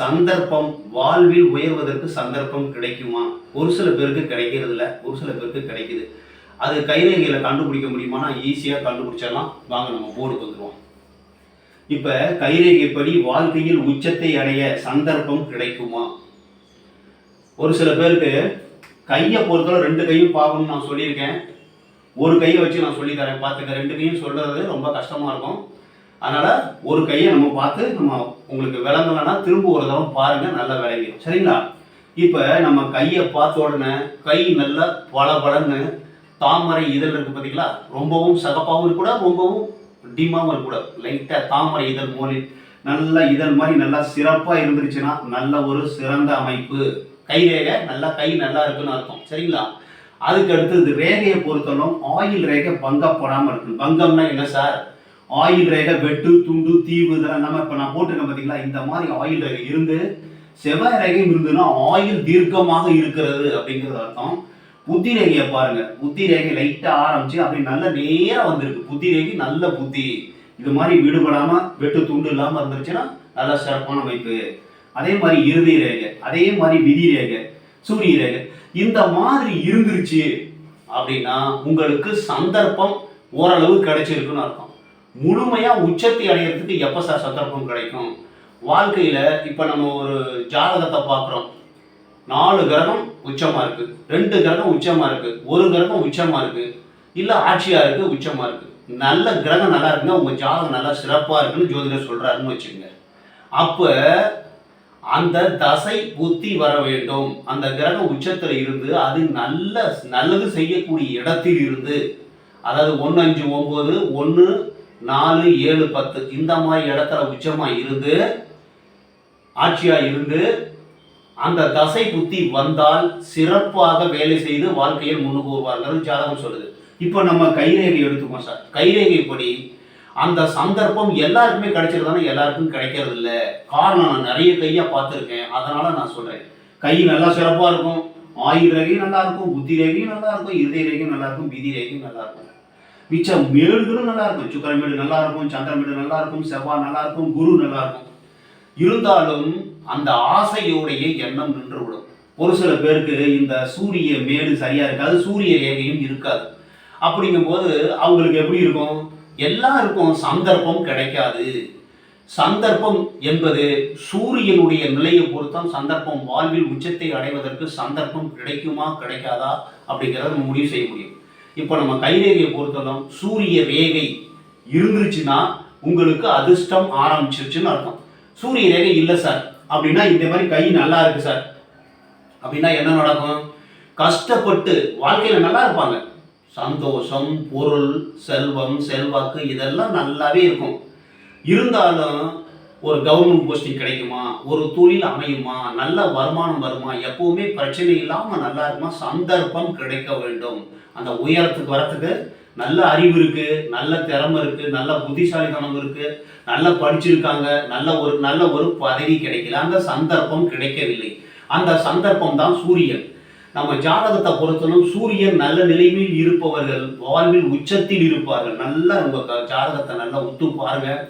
சந்தர்ப்பம் வாழ்வில் உயர்வதற்கு சந்தர்ப்பம் கிடைக்குமா? ஒரு சில பேருக்கு கிடைக்கிறது இல்லை ஒரு சில பேருக்கு கிடைக்குது. அது கைரேகையில் கண்டுபிடிக்க முடியுமானா ஈஸியாக கண்டுபிடிச்சிடலாம். வாங்க நம்ம போர்டுக்கு வந்துடுவோம் இப்போ கைரேகைப்படி வாழ்க்கையில் உச்சத்தை அடைய சந்தர்ப்பம் கிடைக்குமா? ஒரு சில பேருக்கு கையை பொறுத்தவரை ரெண்டு கையும் பார்க்கணும்னு நான் சொல்லியிருக்கேன். ஒரு கையை வச்சு நான் சொல்லி தரேன். பார்த்துக்க ரெண்டு கையும் சொல்கிறது ரொம்ப கஷ்டமாக இருக்கும். அதனால் ஒரு கையை நம்ம பார்த்து நம்ம உங்களுக்கு விளங்கலைன்னா திரும்ப ஒரு தடவை பாருங்க நல்லா விளங்கிடும் சரிங்களா? இப்போ நம்ம கையை பார்த்த உடனே கை நல்லா பளபளன்னு தாமரை இதழ் இருக்குது பார்த்தீங்களா ரொம்பவும் சகப்பாகவும் இருக்கக்கூடாது ரொம்பவும் டிமாகவும் இருக்கக்கூடாது லைட்டாக தாமரை இதழ் மூலி நல்ல இதழ் மாதிரி நல்லா சிறப்பாக இருந்துருச்சுன்னா நல்ல ஒரு சிறந்த அமைப்பு. கை ரேகை நல்லா கை நல்லா இருக்குன்னு அர்த்தம். சரிங்களா? அதுக்கு அடுத்தது ரேகையை பொறுத்தவரைக்கும் ஆயில் ரேகை பங்கப்படாமல் இருக்கு பங்கம்னா என்ன சார்? ஆயில் ரேகை வெட்டு துண்டு தீவு இதெல்லாம் நம்ம இப்போ நான் போட்டிருக்கேன் பார்த்தீங்களா இந்த மாதிரி ஆயில் ரேகை இருந்து செவ்வாய் ரேகையும் இருந்ததுன்னா ஆயில் தீர்க்கமாக இருக்கிறது அப்படிங்கிறது அர்த்தம். புத்தி ரேகையை பாருங்க. புத்தி ரேகை லைட்டாக ஆரம்பிச்சு அப்படி நல்ல நேராக வந்திருக்கு. புத்தி ரேகை நல்ல புத்தி. இது மாதிரி விடுபடாமல் வெட்டு துண்டு இல்லாமல் இருந்துருச்சுன்னா நல்லா சிறப்பான வைப்பு அதே மாதிரி இறுதி ரேகை அதே மாதிரி விதி ரேகை சூரிய ரேகை. இந்த மாதிரி இருந்துருச்சு அப்படின்னா உங்களுக்கு சந்தர்ப்பம் ஓரளவு கிடைச்சிருக்குன்னு அர்த்தம். முழுமையாக உச்சத்தை அடையிறதுக்கு எப்போ சார் சந்தர்ப்பம் கிடைக்கும்? வாழ்க்கையில் இப்போ நம்ம ஒரு ஜாதகத்தை பார்க்குறோம். நாலு கிரகம் உச்சமாக இருக்குது ரெண்டு கிரகம் உச்சமாக இருக்குது ஒரு கிரகம் உச்சமாக இருக்குது இல்லை ஆட்சியாக இருக்குது உச்சமாக இருக்குது நல்ல கிரகம் நல்லா இருக்குன்னா உங்கள் ஜாதகம் நல்லா சிறப்பாக இருக்குன்னு ஜோதிடர் சொல்கிறாருன்னு வச்சுக்கோங்க. அப்போ அந்த தசை புத்தி வர வேண்டும். அந்த கிரகம் உச்சத்தில் இருந்து அது நல்ல நல்லது செய்யக்கூடிய இடத்தில் இருந்து. அதாவது ஒன்று அஞ்சு ஒம்பது ஒன்று நாலு ஏழு பத்து இந்த மாதிரி இடத்துல உச்சமாக இருந்து ஆட்சியாக இருந்து அந்த தசை புத்தி வந்தால் சிறப்பாக வேலை செய்து வாழ்க்கையில் முன்னுக்கு வருவார்கள் ஜாதகம் சொல்லுது. இப்போ நம்ம கைரேகை எடுத்துக்கோம் சார். கைரேகைப்படி அந்த சந்தர்ப்பம் எல்லாருக்குமே கிடைச்சிருந்தானே எல்லாருக்கும் கிடைக்கிறது இல்லை. காரணம் நான் நிறைய கையாக பார்த்துருக்கேன். அதனால நான் சொல்கிறேன் கை நல்லா சிறப்பாக இருக்கும். ஆயுள் ரேகையும் நல்லா இருக்கும். புத்தி ரேகையும் நல்லா இருக்கும். இருதய ரேகையும் நல்லா இருக்கும். விதி ரேகையும் நல்லா இருக்கும். மிச்சம் மேடுகளும் நல்லா இருக்கும். சுக்கரமேடு நல்லா இருக்கும் சந்திரமேடு நல்லா இருக்கும் செவ்வாய் நல்லா இருக்கும் குரு நல்லா இருக்கும். இருந்தாலும் அந்த ஆசையோடைய எண்ணம் நின்றுவிடும். ஒரு சில பேருக்கு இந்த சூரிய மேடு சரியா இருக்காது சூரிய ரேகையும் இருக்காது. அப்படிங்கும்போது அவங்களுக்கு எப்படி இருக்கும்? எல்லாருக்கும் சந்தர்ப்பம் கிடைக்காது. சந்தர்ப்பம் என்பது சூரியனுடைய நிலையை பொறுத்தான் சந்தர்ப்பம் வாழ்வில் உச்சத்தை அடைவதற்கு சந்தர்ப்பம் கிடைக்குமா கிடைக்காதா அப்படிங்கிறத நம்ம முடிவு செய்ய முடியும். இப்போ நம்ம கைரேகையை பொறுத்தவரை சூரிய ரேகை இருந்துருச்சுன்னா உங்களுக்கு அதிர்ஷ்டம் ஆரம்பிச்சிருச்சுன்னு அர்த்தம். சூரிய ரேகை இல்லை சார். அப்படின்னா இந்த மாதிரி கை நல்லா இருக்கு சார். அப்படின்னா என்ன நடக்கும்? கஷ்டப்பட்டு வாழ்க்கையில் நல்லா இருப்பாங்க. சந்தோஷம் பொருள் செல்வம் செல்வாக்கு இதெல்லாம் நல்லாவே இருக்கும். இருந்தாலும் ஒரு கவர்மெண்ட் போஸ்டிங் கிடைக்குமா? ஒரு தொழில் அமையுமா? நல்ல வருமானம் வருமா? எப்பவுமே பிரச்சனை இல்லாமல் நல்லா இருக்குமா? சந்தர்ப்பம் கிடைக்க வேண்டும். அந்த உயரத்துக்கு வரத்துக்கு நல்ல அறிவு இருக்கு நல்ல திறமை இருக்கு நல்ல புத்திசாலித்தனம் இருக்கு நல்லா படிச்சிருக்காங்க நல்ல ஒரு நல்ல ஒரு பதவி கிடைக்கல. அந்த சந்தர்ப்பம் கிடைக்கவில்லை. அந்த சந்தர்ப்பம் தான் சூரியன். நம்ம ஜாதகத்தை பொறுத்தனும் சூரியன் நல்ல நிலைமையில் இருப்பவர்கள் வாழ்வில் உச்சத்தில் இருப்பார்கள். நல்லா உங்க ஜாதகத்தை நல்லா ஒத்து பாருங்கள்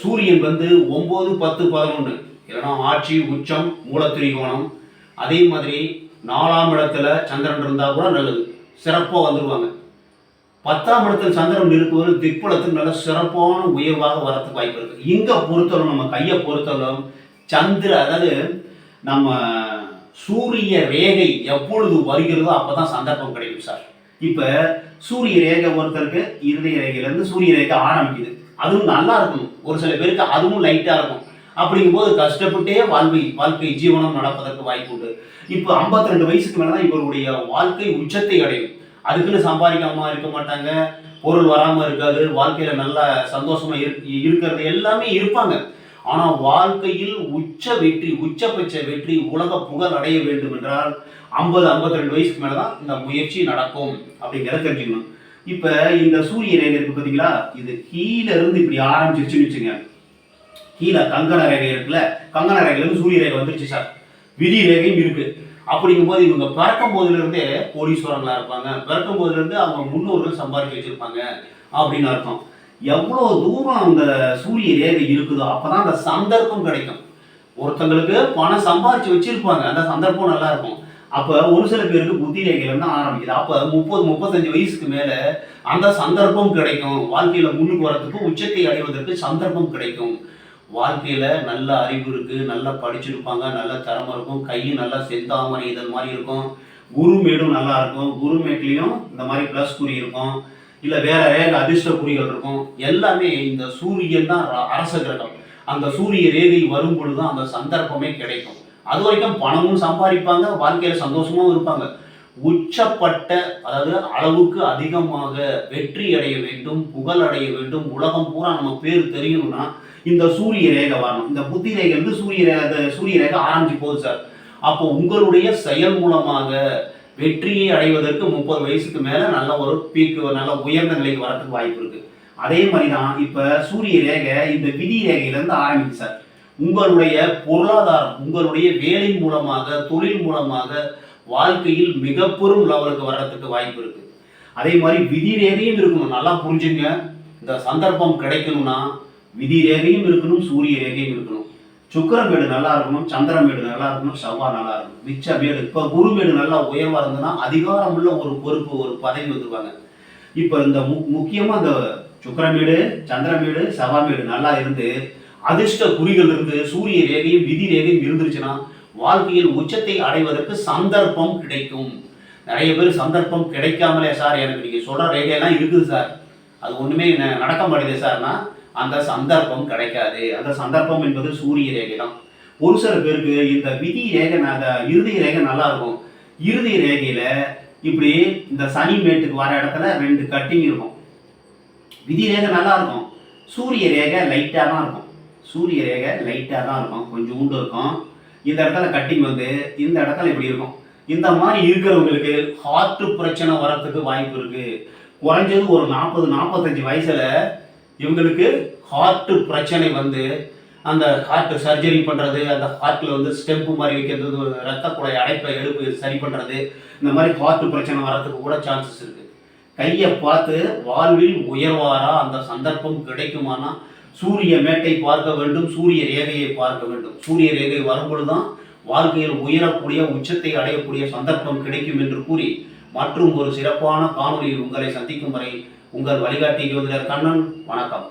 சூரியன் வந்து ஒம்பது பத்து பதினொன்று. இல்லைன்னா ஆட்சி உச்சம் மூலத்திரிகோணம். அதே மாதிரி நாலாம் இடத்துல சந்திரன் இருந்தால் கூட நல்லது. சிறப்பாக வந்துடுவாங்க பத்தாம் இடத்துல சந்திரன் இருக்கும்போது திக்பலத்துக்கு நல்ல சிறப்பான உயர்வாக வரத்துக்கு வாய்ப்பு இருக்குது இங்கே பொறுத்தவரை நம்ம கையை பொறுத்தவரை சந்திர அதாவது நம்ம சூரிய ரேகை எப்பொழுது வருகிறதோ அப்போ தான் சந்தர்ப்பம் கிடைக்கும் சார். இப்போ சூரிய ரேகை ஒருத்தருக்கு இருதய ரேகையிலேருந்து சூரிய ரேகை ஆரம்பிக்குது. அதுவும் நல்லா இருக்கும் ஒரு சில பேருக்கு அதுவும் லைட்டாக இருக்கும். அப்படிங்கும்போது கஷ்டப்பட்டே வாழ்க்கை வாழ்க்கை ஜீவனம் நடப்பதற்கு வாய்ப்பு உண்டு. இப்போ 52 ரெண்டு வயசுக்கு மேலே தான் இவருடைய வாழ்க்கை உச்சத்தை அடையும். அதுக்குன்னு சம்பாதிக்காம இருக்க மாட்டாங்க. பொருள் வராமல் இருக்காது. வாழ்க்கையில் நல்ல சந்தோஷமா இருக்கிறது எல்லாமே இருப்பாங்க. ஆனால் வாழ்க்கையில் உச்ச வெற்றி உச்சபட்ச வெற்றி உலக புகழ் அடைய வேண்டும் என்றால் ஐம்பது 52 ரெண்டு வயசுக்கு மேலதான் இந்த முயற்சி நடக்கும். அப்படிங்கிறத தெரிஞ்சுக்கணும். இப்ப இந்த சூரிய ரேகை இருக்கு பாத்தீங்களா? இது கீழே இருந்து இப்படி ஆரம்பிச்சிருச்சுன்னு வச்சுங்க கீழே கங்கண ரேகை இருக்குல்ல கங்கண ரேகையில இருந்து சூரிய ரேகை வந்துருச்சு சார். விதி ரேகையும் இருக்கு. அப்படிங்கும்போது இவங்க பிறக்கும் போதுல இருந்தே கோடீஸ்வரங்களா இருப்பாங்க. பிறக்கும் போதுல இருந்து அவங்க முன்னோர்கள் சம்பாதிக்க வச்சிருப்பாங்க அப்படின்னு அர்த்தம். எவ்வளவு தூரம் அந்த சூரிய ரேகை இருக்குதோ அப்பதான் அந்த சந்தர்ப்பம் கிடைக்கும். ஒருத்தங்களுக்கு பணம் சம்பாதிச்சு வச்சிருப்பாங்க. அந்த சந்தர்ப்பம் நல்லா இருக்கும். அப்போ ஒரு சில பேருக்கு புத்தி ரேகையில தான் ஆரம்பிக்குது. அப்போ முப்பது முப்பத்தஞ்சு வயசுக்கு மேலே அந்த சந்தர்ப்பம் கிடைக்கும். வாழ்க்கையில் முன்னுக்கு வரத்துக்கு உச்சத்தை அடைவதற்கு சந்தர்ப்பம் கிடைக்கும். வாழ்க்கையில் நல்ல அறிவு இருக்குது நல்லா படிச்சிருப்பாங்க நல்ல தரமாக இருக்கும் கையும் நல்லா செந்தாமரை இதழ் மாதிரி இருக்கும். குருமேடும் நல்லா இருக்கும். குருமேட்லயும் இந்த மாதிரி ப்ளஸ் குறி இருக்கும். இல்லை வேற ரேகை அதிர்ஷ்ட குறிகள் இருக்கும். எல்லாமே இந்த சூரியன் தான் ர- அரச கிரகம். அந்த சூரிய ரேகை வரும் பொழுது அந்த சந்தர்ப்பமே கிடைக்கும். அது வரைக்கும் பணமும் சம்பாதிப்பாங்க வாழ்க்கையில சந்தோஷமும் இருப்பாங்க. உச்சப்பட்ட அதாவது அளவுக்கு அதிகமாக வெற்றி அடைய வேண்டும் புகழ் அடைய வேண்டும் உலகம் பூரா நம்ம பேர் தெரியணும்னா இந்த சூரிய ரேகை வரணும். இந்த புத்தி ரேகை வந்து சூரிய ரேகை சூரிய ரேகை ஆரம்பிச்சு போகுது சார். அப்போ உங்களுடைய செயல் மூலமாக வெற்றியை அடைவதற்கு முப்பது வயசுக்கு மேல நல்ல ஒரு பீக்கு நல்ல உயர்ந்த நிலைக்கு வரத்துக்கு வாய்ப்பு இருக்கு. அதே மாதிரி தான் இப்ப சூரிய ரேகை இந்த விதி ரேகையிலேருந்து ஆரம்பிச்சு சார். உங்களுடைய பொருளாதாரம் உங்களுடைய வேலை மூலமாக தொழில் மூலமாக வாழ்க்கையில் மிக பெரும் லெவலுக்கு வர்றதுக்கு வாய்ப்பு இருக்கு. அதே மாதிரி விதி ரேகையும் இருக்கணும். நல்லா புரிஞ்சுங்க. இந்த சந்தர்ப்பம் கிடைக்கணும்னா விதி ரேகையும் இருக்கணும் சூரிய ரேகையும் இருக்கணும். சுக்கிரமேடு நல்லா இருக்கணும் சந்திரமேடு நல்லா இருக்கணும் செவ்வாய் நல்லா இருக்கணும். மிச்ச மேடு இப்போ குருமேடு நல்லா உயர்வாக இருந்ததுன்னா அதிகாரம் உள்ள ஒரு பொறுப்பு ஒரு பதவி வந்துருவாங்க இப்போ இந்த மு முக்கியமாக இந்த சுக்கிரமேடு சந்திரமேடு செவ்வாய்மேடு நல்லா இருந்து அதிர்ஷ்ட குறிகள் இருந்து சூரிய ரேகையும் விதி ரேகையும் இருந்துருச்சுன்னா வாழ்க்கையில் உச்சத்தை அடைவதற்கு சந்தர்ப்பம் கிடைக்கும். நிறைய பேர் சந்தர்ப்பம் கிடைக்காமலே சார் எனக்கு நீங்கள் சொல்கிற ரேகையெல்லாம் இருக்குது சார். அது ஒன்றுமே ந- நடக்க மாட்டேங்குது சார்னா அந்த சந்தர்ப்பம் கிடைக்காது. அந்த சந்தர்ப்பம் என்பது சூரிய ரேகை தான். ஒரு சில பேருக்கு இந்த விதி ரேகை அந்த இறுதி ரேகை நல்லா இருக்கும் இறுதி ரேகையில் இப்படி இந்த சனி மேட்டுக்கு வர இடத்துல ரெண்டு கட்டிங் இருக்கும். விதி ரேகை நல்லா இருக்கும் சூரிய ரேகை லைட்டாக தான் இருக்கும். சூரிய ரேகை லைட்டாக தான் இருக்கும். கொஞ்சம் உண்டு இருக்கும். இந்த இடத்துல கட்டிங் வந்து இந்த இடத்துல இப்படி இருக்கும். இந்த மாதிரி இருக்கிறவங்களுக்கு ஹார்ட்டு பிரச்சனை வரத்துக்கு வாய்ப்பு இருக்குது குறைஞ்சது ஒரு நாற்பது நாற்பத்தஞ்சு வயசில் இவங்களுக்கு ஹார்ட்டு பிரச்சனை வந்து அந்த ஹார்ட் சர்ஜரி பண்ணுறது அந்த ஹார்ட்டில் வந்து ஸ்டெம்பு மாதிரி வைக்கிறது ஒரு ரத்த குழாய் அடைப்பை எடுப்பு சரி பண்ணுறது இந்த மாதிரி ஹார்ட் பிரச்சனை வரத்துக்கு கூட சான்சஸ் இருக்குது கையை பார்த்து வாழ்வில் உயர்வாரா அந்த சந்தர்ப்பம் கிடைக்குமானா சூரிய மேட்டை பார்க்க வேண்டும் சூரிய ரேகையை பார்க்க வேண்டும். சூரிய ரேகை வரும்பொழுதுதான் வாழ்க்கையில் உயரக்கூடிய உச்சத்தை அடையக்கூடிய சந்தர்ப்பம் கிடைக்கும் என்று கூறி மற்றும் ஒரு சிறப்பான காணொலியில் உங்களை சந்திக்கும் வரை உங்கள் வழிகாட்டி ஜோதிடர் கண்ணன் வணக்கம்.